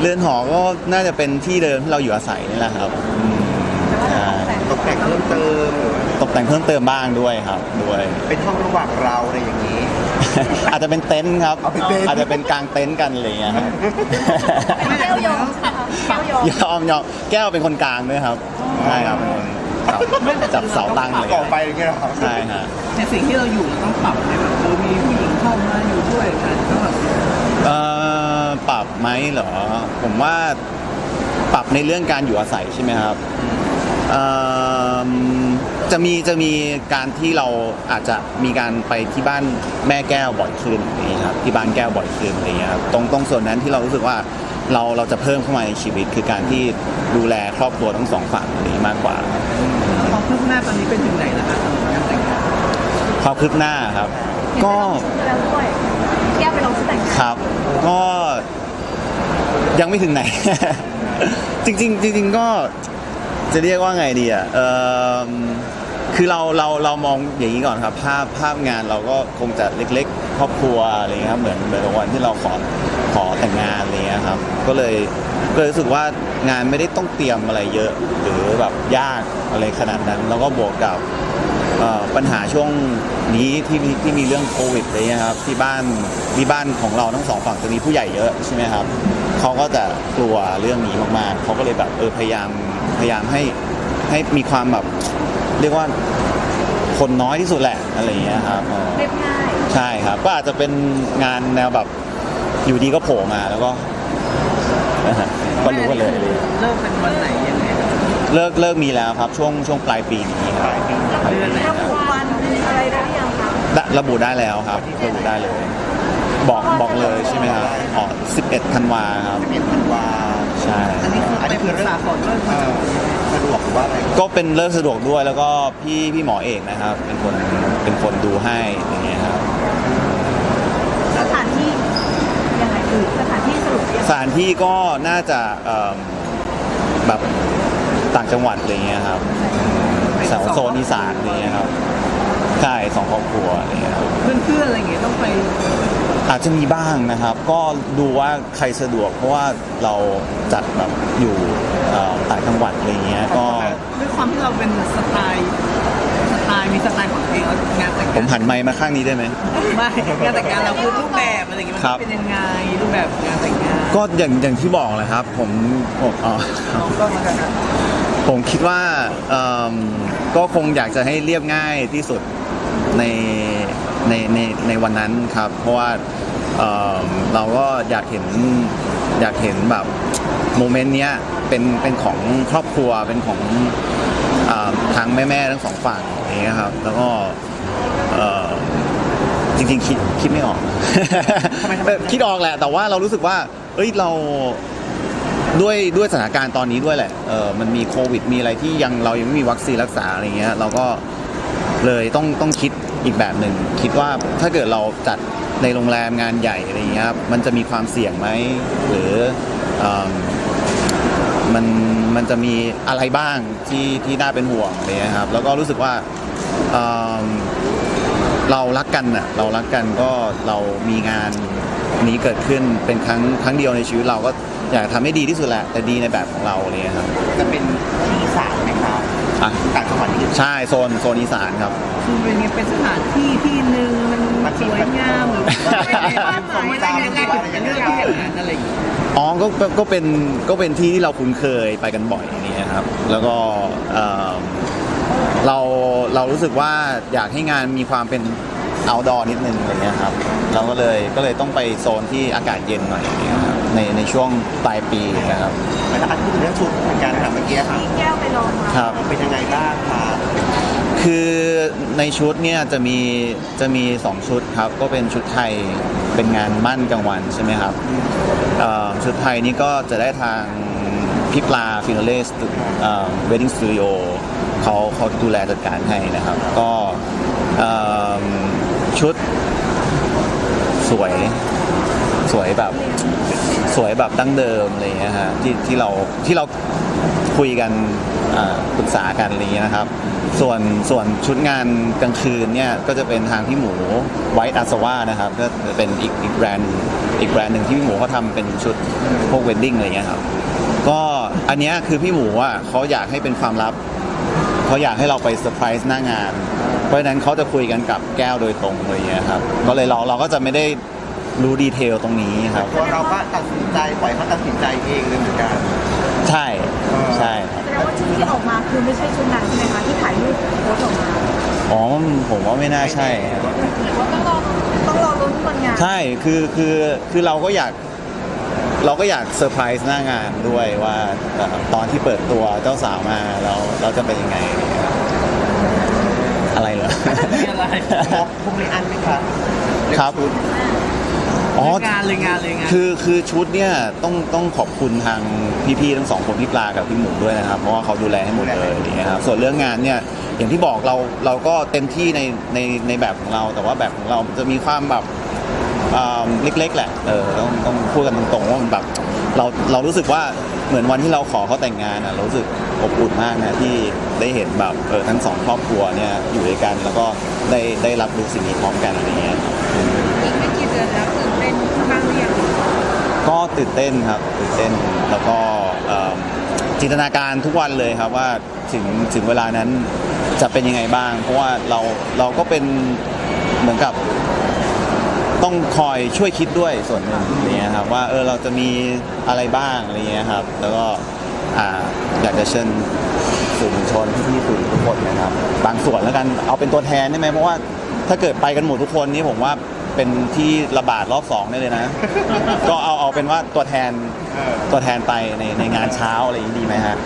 เรือนหอก็น่าจะเป็นที่เดิมที่เราอยู่อาศัยนี่แหละครับอืมใช่ตกแต่งเพิ่มเติมหรือว่าตกแต่งเพิ่มเติมบ้างด้วยครับด้วย เป็นห้องระหว่างเราอะไรอย่างนี้ อาจจะเป็นเต็นท์ครับ เอาเป็นเต็นท์ อาจจะเป็นกลางเต็นท์กันอะไรอย่างเงี้ยครับแก้วยอมค่ะแก้วยอมยอมยอมแก้วเป็นคนกลางด้วยครับใช่ครับเป็นคนจับจับเสาตั้งเลยต่อไปอย่างเงี้ยเหรอใช่ฮะ แต่สิ่งที่เราอยู่เราต้องปรับให้แบบเออมีผู้หญิงเข้ามาอยู่ด้วยกันก็แบบ เอ่อ ปรับไหมเหรอ ผมว่าปรับในเรื่องการอยู่อาศัยใช่ไหมครับเอิ่มจะมีจะมีการที่เราอาจจะมีการไปที่บ้านแม่แก้วบ่อยขึ้นอย่างนี้ครับที่บ้านแก้วบ่อยขึ้นอะไรเงี้ยครับตรงตรงส่วนนั้นที่เรารู้สึกว่าเราเราจะเพิ่มเข้ามาในชีวิต คือการที่ดูแลครอบครัวทั้งสองฝั่งอะไรมากกว่าความคืบหน้าตอนนี้เป็นถึงไหนแล้วคะสำหรับการแต่งงานความคืบหน้าครับ ก็ แล้วด้วยแก้วไปลองชุดแต่งงาน ครับ ก็ ยังไม่ถึงไหน จริงๆจริงๆก็จะเรียกว่าไงดีอะเอิ่มคือเราเราเรามองอย่างนี้ก่อนครับ ภาพภาพงานเราก็คงจะเล็กๆ ครอบครัวอะไรเงี้ยครับเหมือนเหมือนวันที่เราขอขอแต่งงานอะไรเงี้ยครับ ก็เลยก็เลยรู้สึกว่างานไม่ได้ต้องเตรียมอะไรเยอะ หรือแบบยากอะไรขนาดนั้น แล้วก็บวกกับปัญหาช่วงนี้ที่มีที่มีเรื่องโควิดอะไรเงี้ยครับที่บ้านที่บ้านของเราทั้งสองฝั่งจะมีผู้ใหญ่เยอะใช่ไหมครับ เขาก็จะกลัวเรื่องนี้มากๆเขาก็เลยแบบเออพยายามพยายามให้ให้มีความแบบเรียกว่าคนน้อยที่สุดแหละอะไรอย่างเงี้ยครับเออเรียบง่ายใช่ครับ ก็อาจจะเป็นงานแนวแบบอยู่ดีก็โผล่มาแล้วก็ก็รู้กันเลยอะไรอย่างเงี้ยเริ่มเป็นวันไหนยังไงครับเลิกเลิกมีแล้วครับช่วงช่วงปลายปีนี้ครับเดือนไหนระบุวันอะไรได้หรือยังคะระระบุได้แล้วครับระบุได้เลย บอกบอกเลยใช่ไหมครับอ๋อ11ธันวาครับ เป็นธันวาใช่ อันนี้คืออันนี้ไปคืปอรึกเรื่องษาขอเริ่มเอ่อสะดวกหรือว่าอะไรก็เป็นเลิกสะดวกด้วยแล้วก็พี่พี่หมอเอกนะครับ เป็นคนเป็นคนดูให้อย่างเงี้ยครับ สถานที่ยังไงคือสถานที่สรุปยังสถานที่ก็น่าจะเอิ่มแบบต่างจังหวัดอะไรเงี้ยครับแถวโซนอีสานอะไรเงี้ยครับใช่สองครอบครัวอะไรเงี้ยครับเพื่อนๆอะไรอย่างเงี้ยต้องไป อาจจะมีบ้างนะครับ ก็ดูว่าใครสะดวกเพราะว่าเราจัดแบบอยู่เอ่อต่างจังหวัดอะไรเงี้ยก็ด้วยความที่เราเป็นสไตล์สไตล์มีสไตล์ของตัวเองแล้วงานแต่งผมงานหันไมค์มาข้างนี้ได้ไหม ไม่งานแต่งงานเราคือรูปแบบอะไรอย่างเงี้ยครัมันบเป็นยังไงรูปแบบงานแต่งงานก็อย่างอย่างที่บอกเลยครับ ผมผมอ๋อ น้องก็มากันนะผมคิดว่าเอิ่มก็คงอยากจะให้เรียบง่ายที่สุดใน ในในในวันนั้นครับ เพราะว่าเอิ่มเราก็อยากเห็นอยากเห็นแบบโมเมนต์เนี้ยเป็นเป็นของครอบครัวเป็นของเอ่อทางแม่ๆทั้งสองฝั่งอย่างเงี้ยครับ แล้วก็เอ่อจริงๆคิดคิดไม่ออก คิดออกแหละ แต่ว่าเรารู้สึกว่า เอ้ยเราด้วยด้วยสถานการณ์ตอนนี้ด้วยแหละเออมันมีโควิด มีอะไรที่ยังเรายังไม่มีวัคซีนรักษาอะไรเงี้ยเราก็ เลยต้องต้องคิดอีกแบบหนึ่งคิดว่าถ้าเกิดเราจัดในโรงแรมงานใหญ่อะไรเงี้ยครับมันจะมีความเสี่ยงไหมหรือเอิ่มมันมันจะมีอะไรบ้างที่ที่น่าเป็นห่วงอะไรเงี้ยครับแล้วก็รู้สึกว่าเอิ่มเรารักกันน่ะเรารักกันก็เรามีงานนี้เกิดขึ้นเป็นครั้งครั้งเดียวในชีวิตเราก็อยากทำให้ดีที่สุดแหละแต่ดีในแบบของเราอะไรเลยครับ จะเป็นที่อีสานไหม ครับอะต่างจังหวัดนี่ใช่โซนโซนอีสานครับ คือเป็นไงเป็นสถานที่ที่หนึ่งมันสวยงามหรือว่าอะไรยังไงถึงจะเลือกที่อย่างนั้นอะไรอย่างเงี้ยอ๋อก็ก็ก็เป็นก็เป็นที่ที่เราคุ้นเคยไปกันบ่อยนี่ครับ แล้วก็เอ่อเราเรารู้สึกว่าอยากให้งานมีความเป็น outdoor นิดนึงอะไรเงี้ยครับ เราก็เลยก็เลยต้องไปโซนที่อากาศเย็นหน่อยอย่างเงี้ยครับ ในในช่วงปลายปีนะครับแต่ถ้าพูดถึงเรื่องชุดเหมือนกันครับเมื่อกี้ครับที่แก้วไปลองมาครับ เป็นยังไงบ้างครับคือในชุดเนี่ยจะมีจะมีสองชุดครับ ก็เป็นชุดไทยเป็นงานมั่นกลางวันใช่ไหมครับเอ่อชุดไทยนี่ก็จะได้ทางพี่ปลาฟินาเล่เวดดิ้งสตูดิโอเขาเขาดูแลจัดการให้นะครับ ก็เอิ่มชุดสวย สวยแบบสวยแบบดั้งเดิมอะไรอย่างเงี้ยฮะที่ที่เราที่เราคุยกันปรึกษากันอะไรเงี้ยนะครับ ส่วนส่วนชุดงานกลางคืนเนี่ยก็จะเป็นทางพี่หมูไวท์อาสวานะครับก็เป็นอีกอีกแบรนด์อีกแบรนด์หนึ่งที่พี่หมูเขาทำเป็นชุดพวกเวดดิ้งอะไรเงี้ยครับก็อันเนี้ยคือพี่หมูอะเขาอยากให้เป็นความลับเขาอยากให้เราไปเซอร์ไพรส์หน้างาน เพราะฉะนั้นเขาจะคุยกันกับแก้วโดยตรงอะไรเงี้ยครับก็เลยเราเราก็จะไม่ได้ รู้ดีเทลตรงนี้ครับ ตัวเราก็ตัดสินใจปล่อยเขาตัดสินใจเองเลยเหมือนกัน ใช่ใช่ครับแสดงว่าชุดที่ออกมาคือไม่ใช่ชุดนั้นใช่ไหมคะที่ถ่ายรูปโพสต์ออกมาอ๋อผมว่าไม่น่าใช่ครับหรือว่าต้องรอต้องรอลุ้นวันงานใช่คือคือคือเราก็อยากเราก็อยากเซอร์ไพรส์หน้างานด้วยว่าเอ่อตอนที่เปิดตัวเจ้าสาวมาเราเราจะเป็นยังไง อะไรเหรอมีอะไรพกพวกนี้อันไหมคะครับชุด อ๋อ งานเลยงานเลยงานคือคือชุดเนี่ยต้องต้องขอบคุณทางพี่ๆทั้งสองคนพี่ปลากับพี่หมูด้วยนะครับ เพราะว่าเขาดูแลให้หมดเลยอย่างเงี้ยครับส่วนเรื่องงานเนี่ยอย่างที่บอกเราเราก็เต็มที่ในในในแบบของเรา แต่ว่าแบบของเราจะมีความแบบอ่าเล็ก ๆ แหละเออต้องต้องพูดกันตรงๆว่ามันแบบเราเรารู้สึกว่าเหมือนวันที่เราขอเขาแต่งงานอะเรารู้สึกอบอุ่นมากนะที่ได้เห็นแบบเออทั้งสองครอบครัวเนี่ยอยู่ด้วยกันแล้วก็ได้ได้รับรู้สิ่งนี้พร้อมกันอะไรเงี้ย อีกไม่กี่เดือนแล้วตื่นเต้นบ้างหรือยัง ก็ ตื่นเต้นครับตื่นเต้นแล้วก็จินตนาการทุกวันเลยครับว่าถึงถึงเวลานั้นจะเป็นยังไงบ้าง เพราะว่าเราเราก็เป็นเหมือนกับต้องคอยช่วยคิดด้วยส่วนหนึ่งเงี้ยครับว่าเออเราจะมีอะไรบ้างอะไรเงี้ยครับ แล้วก็อ่าอยากจะเชิญสื่อมวลชนพี่สื่อทุกคนนะครับ บางส่วนแล้วกันเอาเป็นตัวแทนได้ไหมเพราะว่าถ้าเกิดไปกันหมดทุกคนนี่ผมว่าเป็นที่ระบาดรอบสองได้เลยนะ ก็เอา เอาเป็นว่าตัวแทนเออตัวแทนไปในในงานเช้าอะไรอย่างนี้ดีไหมฮะ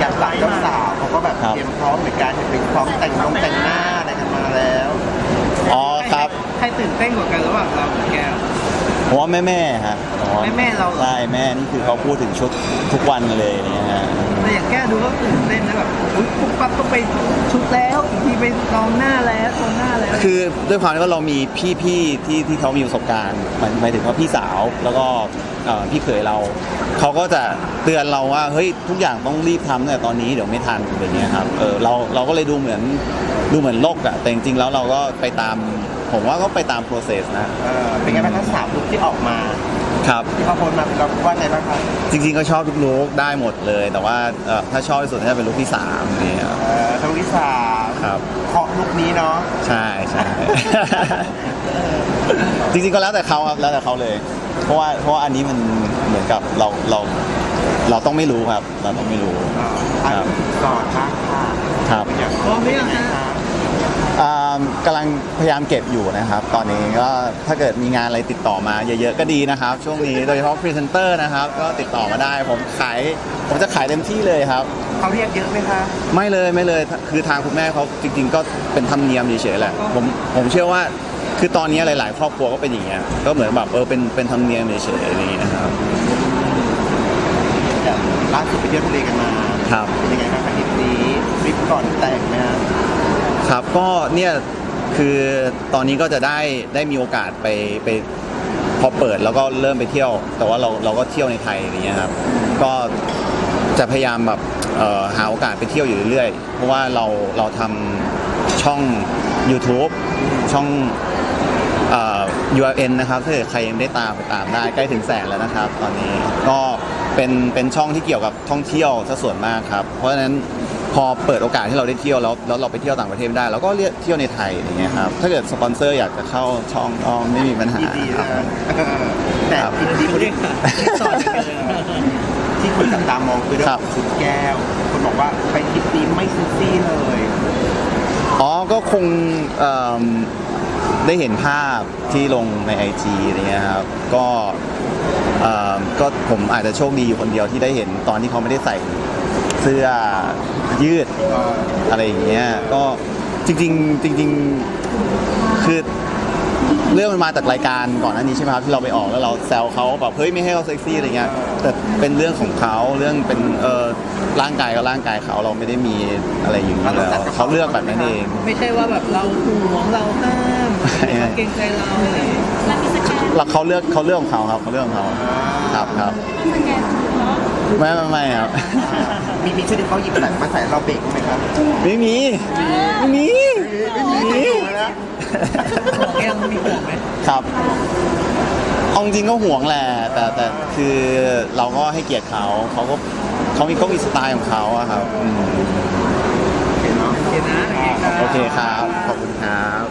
อย่างหลังเจ้าสาวเขาก็แบบครับ เตรียมพร้อมเหมือนกันเห็นเป็นพร้อมแต่งน้องแต่งหน้าอะไรกันมาแล้ว อ๋อครับ ใครตื่นเต้นกว่ากันระหว่างเรากับแก้ว ผมว่าแม่แม่ๆฮะผมว่าแม่ๆเราเหรอ ใช่แม่นี่คือเขาพูดถึงชุดทุกวันเลยเนี่ยฮะ แต่อย่างแก้วดูก็ตื่นเต้นนะแบบอุ๊ยปุ๊บปั๊บต้องไปชุดแล้วอีกทีไปลองหน้าแล้วลองหน้าแล้วคือด้วยความที่ว่าเรามีพี่ๆที่ที่เขามีประสบการณ์หมายหมายถึงว่าพี่สาวแล้วก็เอ่อพี่เขยเรา เขาก็จะเตือนเราว่าเฮ้ยทุกอย่างต้องรีบทำตั้งแต่ตอนนี้เดี๋ยวไม่ทันอะไรเงี้ยครับเออเราเราก็เลยดูเหมือนดูเหมือนโลกอะแต่จริงๆแล้วเราก็ไปตาม ผมว่าก็ไปตาม process นะเออเป็นไงบ้างทั้งสามลุคที่ออกมาครับ ที่เขาโพสต์มาเราว่าไงบ้างครับจริงๆก็ชอบทุกลุกได้หมดเลย แต่ว่าเอ่อถ้าชอบที่สุดน่าจะเป็นลุกที่สามเนี่ยครับเออทั้งลิสามครับ เคาะลุคนี้เนาะใช่ใช่ จริงๆก็แล้วแต่เขาครับแล้วแต่เขาเลย เพราะว่าเพราะว่าอันนี้มันเหมือนกับเราเราเราต้องไม่รู้ครับ เราต้องไม่รู้ อ่าอันครับ ก่อนบ้างค่ะครับ อยากพร้อมหรือยังฮะ อ่ากำลังพยายามเก็บอยู่นะครับ ตอนนี้ก็ถ้าเกิดมีงานอะไรติดต่อมาเยอะๆก็ดีนะครับ ช่วงนี้โดยเฉพาะพรีเซนเตอร์นะครับ ก็ติดต่อมาได้ผมขายผมจะขายเต็มที่เลยครับ เขาเรียกเยอะไหมคะ ไม่เลยไม่เลยคือทางคุณแม่เขาจริง ๆ ก็เป็นธรรมเนียมเฉยๆแหละผมผมเชื่อว่าคือตอนนี้หลาย ๆ ครอบครัวก็เป็นอย่างเงี้ยก็เหมือนแบบเออเป็นเป็นธรรมเนียมเฉยๆอะไรอย่างเงี้ยครับอย่างล่าสุดไปเที่ยวทะเลกันมาครับเป็นยังไงบ้างคะทริปนี้ทริปก่อนแต่งไหมคะ ครับก็เนี่ยคือตอนนี้ก็จะได้ได้มีโอกาสไปไปพอเปิดแล้วก็เริ่มไปเที่ยว แต่ว่าเราเราก็เที่ยวในไทยอย่างเงี้ยครับก็จะพยายามแบบเอ่อหาโอกาสไปเที่ยวอยู่เรื่อยๆ เพราะว่าเราเราทำช่อง YouTube ช่องเอ่อ URN นะครับถ้าเกิดใครยังไม่ได้ตามไปตามได้ใกล้ถึงแสนแล้วนะครับ ตอนนี้ก็เป็นเป็นช่องที่เกี่ยวกับท่องเที่ยวซะส่วนมากครับ เพราะฉะนั้น พอเปิดโอกาสให้เราได้เที่ยวแล้วแล้วเราไปเที่ยวต่างประเทศไม่ได้เราก็เรียกเที่ยวในไทยอย่างเงี้ยครับถ้าเกิดสปอนเซอร์อยากจะเข้าช่องก็ไม่มีปัญหายินดีครับนะแต่ครับทริปนี้คนเรีที่ยกต่อจากกันเลยนะที่คนจับตามองคือเรื่อครังบ ของชุดแก้ว คนบอกว่าไปทริปนี้ไม่เซ็กซี่เลยอ๋อก็คงเอิ่มได้เห็นภาพที่ลงใน IG อะไรเงี้ยครับก็เอิ่มก็ผมอาจจะโชคดีอยู่คนเดียวที่ได้เห็นตอนที่เขาไม่ได้ใส่ เสื้อยืดเอออะไรอย่างเงี้ยก็จริงๆจริง ๆ คือเรื่องมันมาจากรายการก่อนหน้านี้ใช่ไหมครับที่เราไปออกแล้วเราแซวเขาแบบเฮ้ยไม่ให้เขาเซ็กซี่อะไรเงี้ยแต่เป็นเรื่องของเขาเรื่องเป็นเออร่างกายก็ร่างกายเขาเราไม่ได้มีอะไรอย่างนี้อยู่แล้วเขาเลือกแบบนั้นเอง ไม่ใช่ว่าแบบเราห่วงเราห้ามไม่ไม่เราเกรงใจเราอะไรอย่างเงี้ยมันมีสแกนแล้วเขาเลือกเขาเลือกของเขาครับเขาเลือกของเขาครับครับสแกนเนาะ ไม่ไม่ไม่ครับ มีมีชุดที่เขาหยิบใส่มาใส่เราเบรกไหมครับไม่มี ไม่มี ไม่มีไม่ถูกเลยนะห่วงยังมีห่วงไหมครับเอาจริงๆก็ห่วงแหละแต่แต่คือเราก็ให้เกียรติเขาเขาก็เขามีเขามีสไตล์ของเขาอะครับอืมเห็นเนาะโอเคนะโอเคครับโอเคครับ